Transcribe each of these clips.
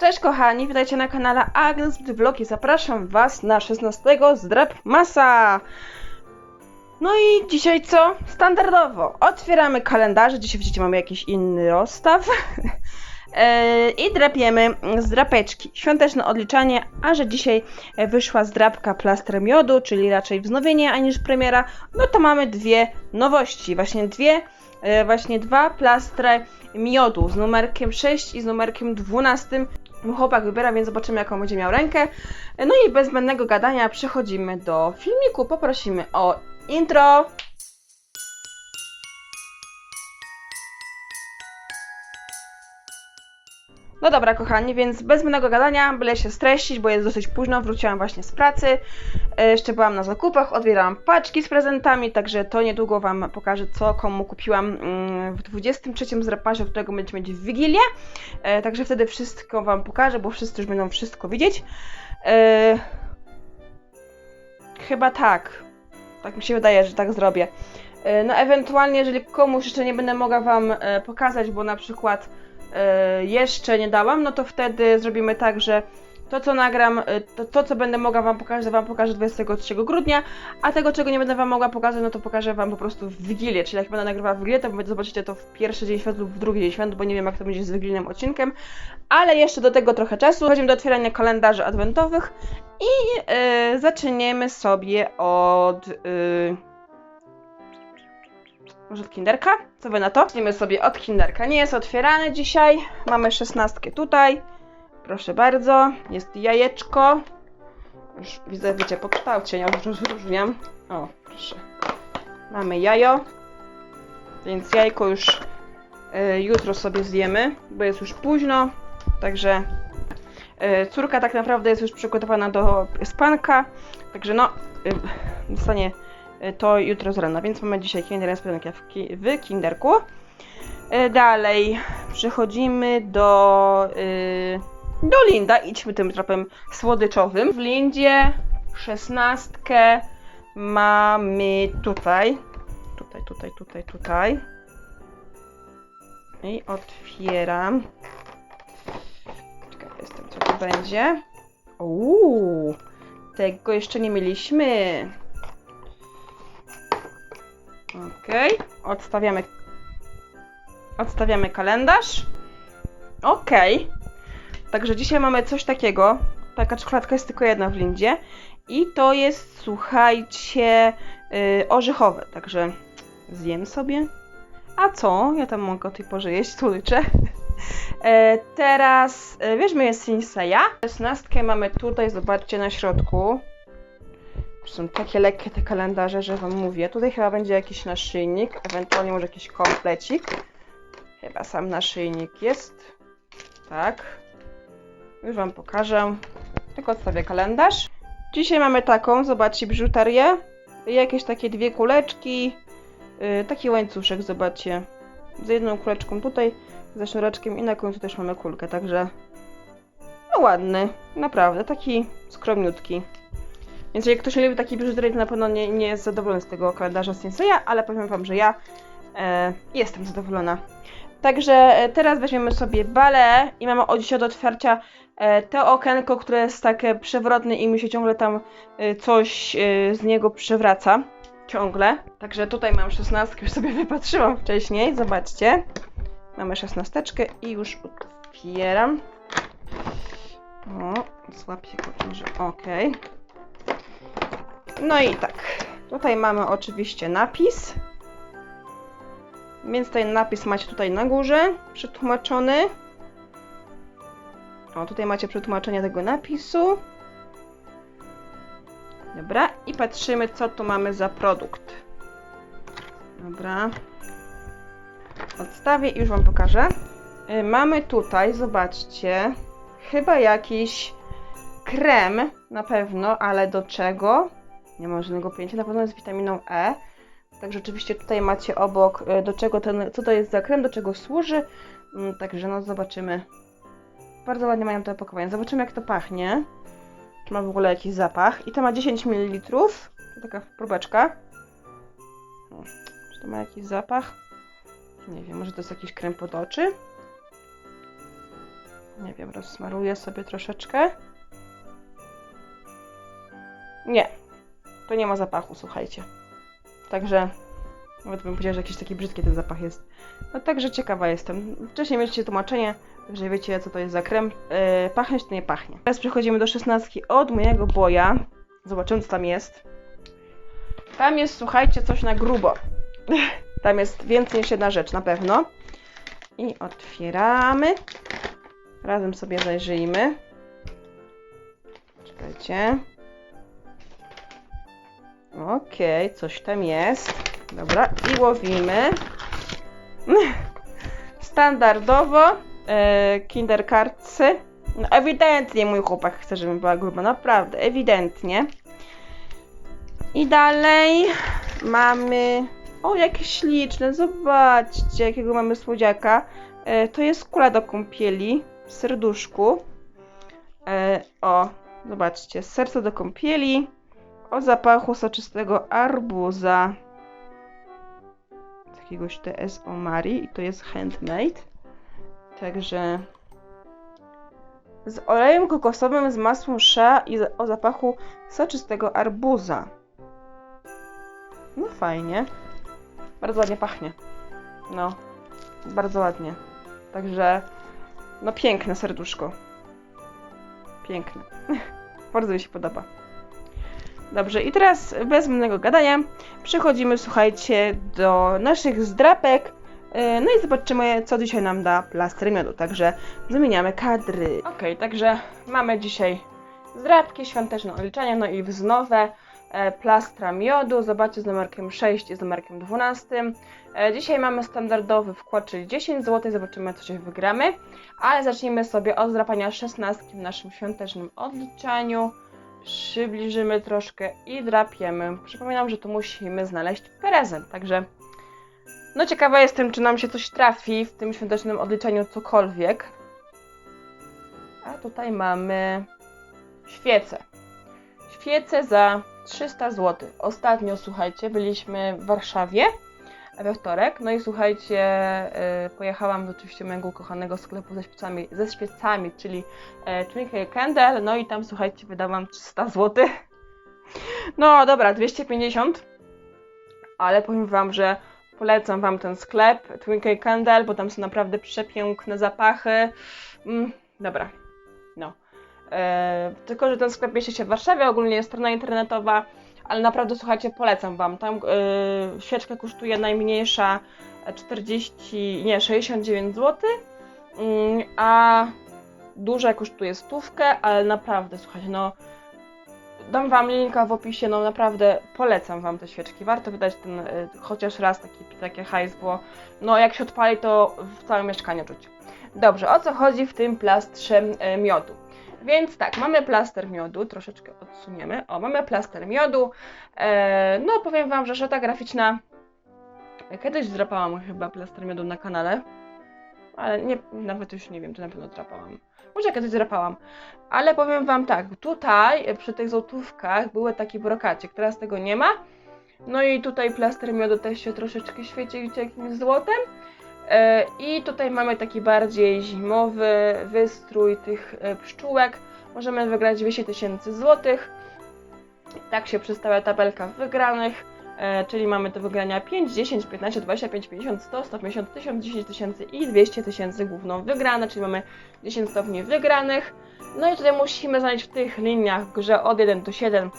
Cześć kochani, witajcie na kanale Agnes Vlog i zapraszam Was na 16 zdrab masa. No i dzisiaj co? Standardowo otwieramy kalendarze, dzisiaj widzicie mamy jakiś inny rozstaw. E, I drapiemy zdrapeczki. Świąteczne odliczanie, a że dzisiaj wyszła zdrapka plaster miodu, czyli raczej wznowienie aniż premiera, no to mamy dwie nowości. Właśnie dwie, e, właśnie dwa plastry miodu z numerkiem 6 i z numerkiem 12. Chłopak wybiera, więc zobaczymy jaką będzie miał rękę. No i bez zbędnego gadania przechodzimy do filmiku. Poprosimy o intro. No dobra, kochani, więc bez zbędnego gadania, byle się streścić, bo jest dosyć późno, wróciłam właśnie z pracy, e, jeszcze byłam na zakupach, odbierałam paczki z prezentami, także to niedługo Wam pokażę, co komu kupiłam mm, w 23 zrapasie, którego będziemy mieć w Wigilię, e, także wtedy wszystko Wam pokażę, bo wszyscy już będą wszystko widzieć. E, Chyba tak, tak mi się wydaje, że tak zrobię. No ewentualnie, jeżeli komuś jeszcze nie będę mogła Wam pokazać, bo na przykład jeszcze nie dałam, no to wtedy zrobimy tak, że to co nagram, e, to, to co będę mogła Wam pokazać, Wam pokażę 23 grudnia, a tego czego nie będę Wam mogła pokazać, no to pokażę Wam po prostu w Wigilię, czyli jak będę nagrywała w Wigilię, to zobaczycie to w pierwszy dzień świąt lub w drugi dzień świąt, bo nie wiem jak to będzie z wigilijnym odcinkiem, ale jeszcze do tego trochę czasu. Przechodzimy do otwierania kalendarzy adwentowych i e, zaczniemy sobie od... e, może od kinderka? Co wy na to? Zaczniemy sobie od kinderka. Nie jest otwierany dzisiaj. Mamy szesnastkę tutaj. Proszę bardzo. Jest jajeczko. Już widzę, wiecie, po kształcie, ja już rozróżniam. O, proszę. Mamy jajo. Więc jajko już y, jutro sobie zjemy, bo jest już późno. Także y, córka tak naprawdę jest już przygotowana do spanka. Także no, y, dostanie to jutro z rana, więc mamy dzisiaj kinder niespodziankę w, ki- w kinderku. Y, Dalej przechodzimy do, y, do Linda. Idźmy tym tropem słodyczowym. W Lindzie szesnastkę mamy tutaj. Tutaj, tutaj, tutaj, tutaj. I otwieram. Czekaj, jestem, co to będzie. Uuu, tego jeszcze nie mieliśmy. Okej, odstawiamy. Odstawiamy kalendarz. Okej. Także dzisiaj mamy coś takiego. Taka czekoladka jest tylko jedna w lindzie. I to jest, słuchajcie, yy, orzechowe. Także zjem sobie. A co? Ja tam mogę o tej porze jeść słodycze. E, teraz e, weźmy jest Sinseya. 16 mamy tutaj, zobaczcie na środku. Są takie lekkie te kalendarze, że wam mówię. Tutaj chyba będzie jakiś naszyjnik, ewentualnie może jakiś komplecik. Chyba sam naszyjnik jest. Tak. Już wam pokażę. Tylko odstawię kalendarz. Dzisiaj mamy taką, zobaczcie, biżuterię. Jakieś takie dwie kuleczki. Yy, taki łańcuszek, zobaczcie. Z jedną kuleczką tutaj, ze sznureczkiem i na końcu też mamy kulkę, także no ładny, naprawdę, taki skromniutki. Więc jak ktoś lubi taki biżuterii, to na pewno nie, nie jest zadowolony z tego kalendarza Senseya, ale powiem wam, że ja e, jestem zadowolona. Także e, teraz weźmiemy sobie balę i mamy od dzisiaj do otwarcia e, to okienko, które jest takie przewrotne i mi się ciągle tam e, coś z niego przewraca. Ciągle. Także tutaj mam szesnastkę, już sobie wypatrzyłam wcześniej, zobaczcie. Mamy szesnasteczkę i już otwieram. O, złapię go, że okej. No i tak, tutaj mamy oczywiście napis. Więc ten napis macie tutaj na górze, przetłumaczony. O, tutaj macie przetłumaczenie tego napisu. Dobra, i patrzymy, co tu mamy za produkt. Dobra. Odstawię i już Wam pokażę. Y, Mamy tutaj, zobaczcie, chyba jakiś krem, na pewno, ale do czego? Nie mam żadnego pojęcia, na pewno jest witaminą E. Także oczywiście tutaj macie obok, y, do czego ten, co to jest za krem, do czego służy. Mm, Także no zobaczymy. Bardzo ładnie mają to opakowanie. Zobaczymy jak to pachnie. Czy ma w ogóle jakiś zapach. I to ma 10 ml. To taka próbeczka. Czy to ma jakiś zapach? Nie wiem, może to jest jakiś krem pod oczy? Nie wiem, rozsmaruję sobie troszeczkę. Nie, to nie ma zapachu, słuchajcie. Także nawet bym powiedziała, że jakiś taki brzydki ten zapach jest. No także ciekawa jestem. Wcześniej mieliście tłumaczenie, także wiecie co to jest za krem. Yy, pachnieć to nie pachnie. Teraz przechodzimy do szesnastki od mojego boja. Zobaczymy co tam jest. Tam jest, słuchajcie, coś na grubo. Tam jest więcej niż jedna rzecz, na pewno. I otwieramy. Razem sobie zajrzyjmy. Czekajcie. Okej, coś tam jest. Dobra, i łowimy. Standardowo e. No ewidentnie mój chłopak chce, żebym była gruba, naprawdę, ewidentnie. I dalej mamy... O, jakie śliczne, zobaczcie, jakiego mamy słodziaka. E, to jest kula do kąpieli w serduszku. E, o, zobaczcie, serce do kąpieli o zapachu soczystego arbuza. Z jakiegoś TS Omari i to jest handmade. Także z olejem kokosowym z masłem shea i o zapachu soczystego arbuza. No fajnie. Bardzo ładnie pachnie. No, bardzo ładnie. Także, no piękne serduszko. Piękne. bardzo mi się podoba. Dobrze, i teraz bez zbędnego gadania przechodzimy, słuchajcie, do naszych zdrapek. Yy, No i zobaczymy, co dzisiaj nam da plaster miodu. Także wymieniamy kadry. Ok, także mamy dzisiaj zdrapki, świąteczne odliczania, no i wznowe e, plastra miodu. Zobaczcie z numerkiem 6 i z numerkiem 12. E, Dzisiaj mamy standardowy wkład, czyli 10 zł. Zobaczymy, co się wygramy. Ale zacznijmy sobie od zdrapania 16 w naszym świątecznym odliczaniu przybliżymy troszkę i drapiemy. Przypominam, że tu musimy znaleźć prezent, także no ciekawa jestem, czy nam się coś trafi w tym świątecznym odliczeniu cokolwiek. A tutaj mamy świece. Świece za 300 zł. Ostatnio, słuchajcie, byliśmy w Warszawie we wtorek. No i słuchajcie, y, pojechałam do oczywiście mojego ukochanego sklepu ze świecami, ze świecami czyli e, Twinkle Candle. No i tam, słuchajcie, wydałam 300 zł. No dobra, 250. Ale powiem Wam, że polecam Wam ten sklep Twinkle Candle, bo tam są naprawdę przepiękne zapachy. Mm, dobra, no. E, tylko, że ten sklep mieści się w Warszawie, ogólnie jest strona internetowa, ale naprawdę słuchajcie, polecam Wam. Tam e, świeczka kosztuje najmniejsza 40, nie, 69 zł, mm, a duża kosztuje stówkę, ale naprawdę, słuchajcie, no dam Wam linka w opisie, no naprawdę polecam Wam te świeczki. Warto wydać ten y, chociaż raz taki, takie hajs, bo no jak się odpali, to w całym mieszkaniu czuć. Dobrze, o co chodzi w tym plastrze y, miodu? Więc tak, mamy plaster miodu, troszeczkę odsuniemy. O, mamy plaster miodu. E, no, powiem Wam, że szata graficzna. Kiedyś zdrapałam chyba plaster miodu na kanale, ale nie, nawet już nie wiem, czy na pewno drapałam. Może kiedyś drapałam. Ale powiem Wam tak, tutaj e, przy tych złotówkach były takie brokacie, teraz tego nie ma. No i tutaj plaster miodu też się troszeczkę świeci jakimś złotem. E, I tutaj mamy taki bardziej zimowy wystrój tych e, pszczółek. Możemy wygrać 200 tysięcy złotych. Tak się przedstawia tabelka wygranych. E, czyli mamy do wygrania 5, 10, 15, 25, 50, 100, 150, 1000, 10 tysięcy i 200 tysięcy główną wygrane, czyli mamy 10 stopni wygranych. No i tutaj musimy znaleźć w tych liniach grze od 1 do 7 e,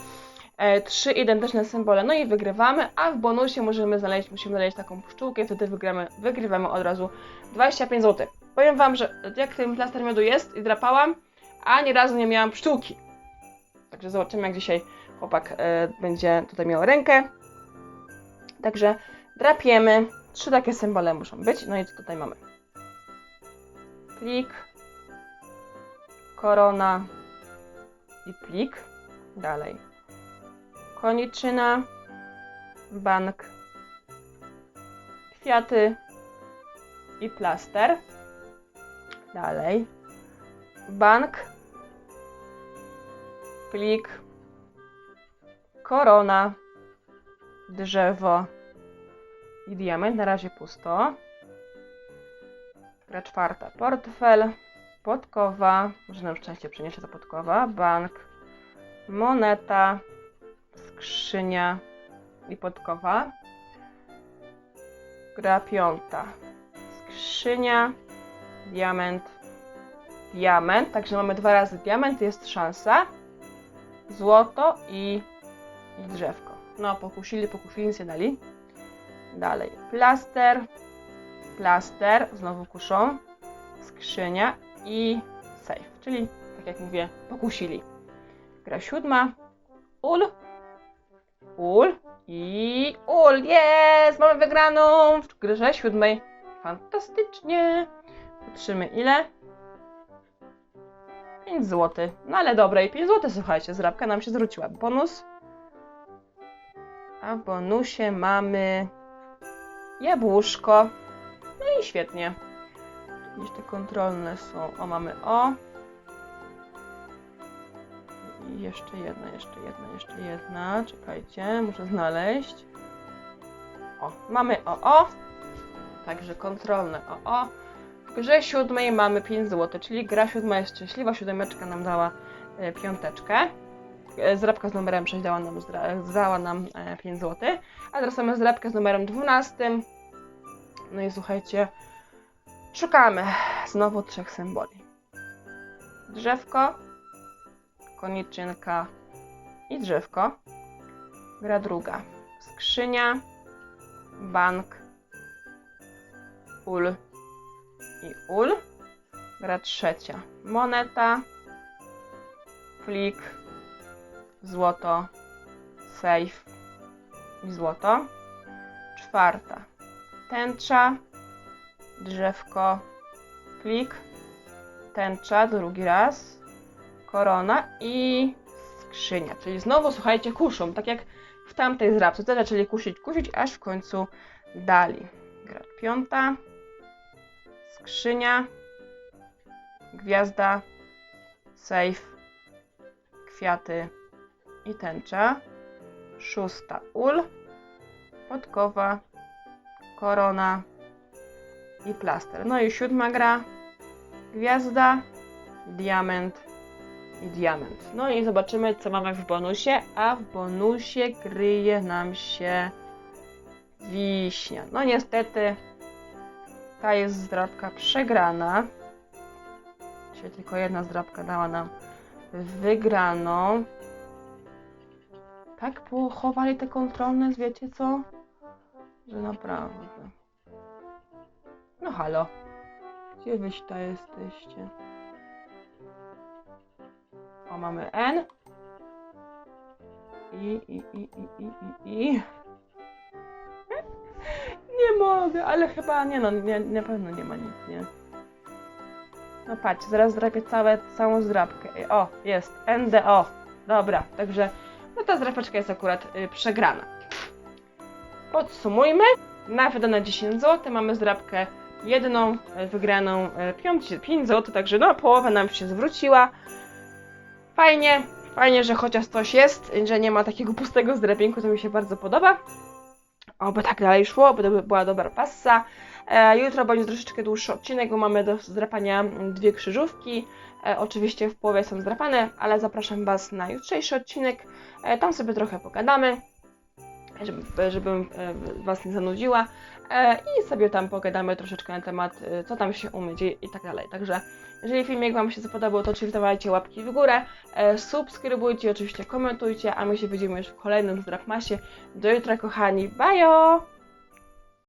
trzy identyczne symbole, no i wygrywamy, a w bonusie możemy znaleźć, musimy znaleźć taką pszczółkę wtedy wygramy, wygrywamy od razu 25 zł. Powiem Wam, że jak ten plaster miodu jest i drapałam, ani razu nie miałam pszczółki. Także zobaczymy jak dzisiaj chłopak e, będzie tutaj miał rękę. Także drapiemy. Trzy takie symbole muszą być. No i co tutaj mamy? Plik, korona i plik. Dalej. Koniczyna, bank, kwiaty i plaster. Dalej. Bank, plik, korona, drzewo i diament. Na razie pusto. Gra czwarta. Portfel, podkowa, może nam szczęście przyniesie ta podkowa, bank, moneta, skrzynia i podkowa. Gra piąta, skrzynia, diament, diament, także mamy dwa razy diament, jest szansa, złoto i, i drzewko. No, pokusili, pokusili, nie dali. Dalej, plaster, plaster, znowu kuszą, skrzynia i safe, czyli tak jak mówię, pokusili. Gra siódma, ul, ul i ul, jest, mamy wygraną w grze siódmej. Fantastycznie. Patrzymy ile? 5 zł. No ale dobre i 5 zł, słuchajcie, zrabka nam się zwróciła. Bonus. A w bonusie mamy jabłuszko. No i świetnie. Jakieś te kontrolne są. O, mamy o. I jeszcze jedna, jeszcze jedna, jeszcze jedna. Czekajcie, muszę znaleźć. O, mamy o, o. Także kontrolne o, o. W grze siódmej mamy 5 zł, czyli gra siódma jest szczęśliwa. Siódemeczka nam dała e, piąteczkę. E, Zrabka z numerem 6 dała nam, dała nam e, 5 zł. A teraz mamy zrabkę z numerem 12. No i słuchajcie, szukamy znowu trzech symboli. Drzewko, koniczynka i drzewko. Gra druga. Skrzynia, bank, ul i ul. Gra trzecia. Moneta, flik, złoto, safe i złoto. Czwarta. Tęcza, drzewko, flik, tęcza, drugi raz, korona i skrzynia. Czyli znowu, słuchajcie, kuszą, tak jak w tamtej zrabce. Te zaczęli kusić, kusić, aż w końcu dali. Gra piąta, skrzynia, gwiazda, safe, kwiaty i tęcza. Szósta ul, podkowa, korona i plaster. No i siódma gra, gwiazda, diament diament. No i zobaczymy, co mamy w bonusie, a w bonusie kryje nam się wiśnia. No niestety ta jest zdrabka przegrana. Dzisiaj tylko jedna zdrabka dała nam wygraną. Tak pochowali te kontrolne, wiecie co? Że naprawdę. No halo. Gdzie wyś to jesteście? O, mamy N. I, i, i, i, i, i, i. Nie mogę, ale chyba nie no, nie, na pewno nie ma nic, nie? No patrz, zaraz zdrapię całe, całą zdrapkę. O, jest, NDO. Dobra, także no ta zdrapeczka jest akurat y, przegrana. Podsumujmy. Na wydane 10 zł mamy zdrapkę jedną, wygraną y, 5, 5 zł, także no połowa nam się zwróciła. Fajnie, fajnie, że chociaż coś jest, że nie ma takiego pustego zdrapienku, to mi się bardzo podoba. Oby tak dalej szło, oby to by była dobra passa. E, jutro będzie troszeczkę dłuższy odcinek, bo mamy do zdrapania dwie krzyżówki. E, oczywiście w połowie są zdrapane, ale zapraszam Was na jutrzejszy odcinek. E, tam sobie trochę pogadamy, żeby, żebym e, Was nie zanudziła. E, I sobie tam pogadamy troszeczkę na temat, e, co tam się u mnie dzieje i tak dalej. Także jeżeli filmik Wam się spodobał, to oczywiście dawajcie łapki w górę, subskrybujcie, oczywiście komentujcie, a my się widzimy już w kolejnym Zdrapmasie. Do jutra, kochani. Bajo!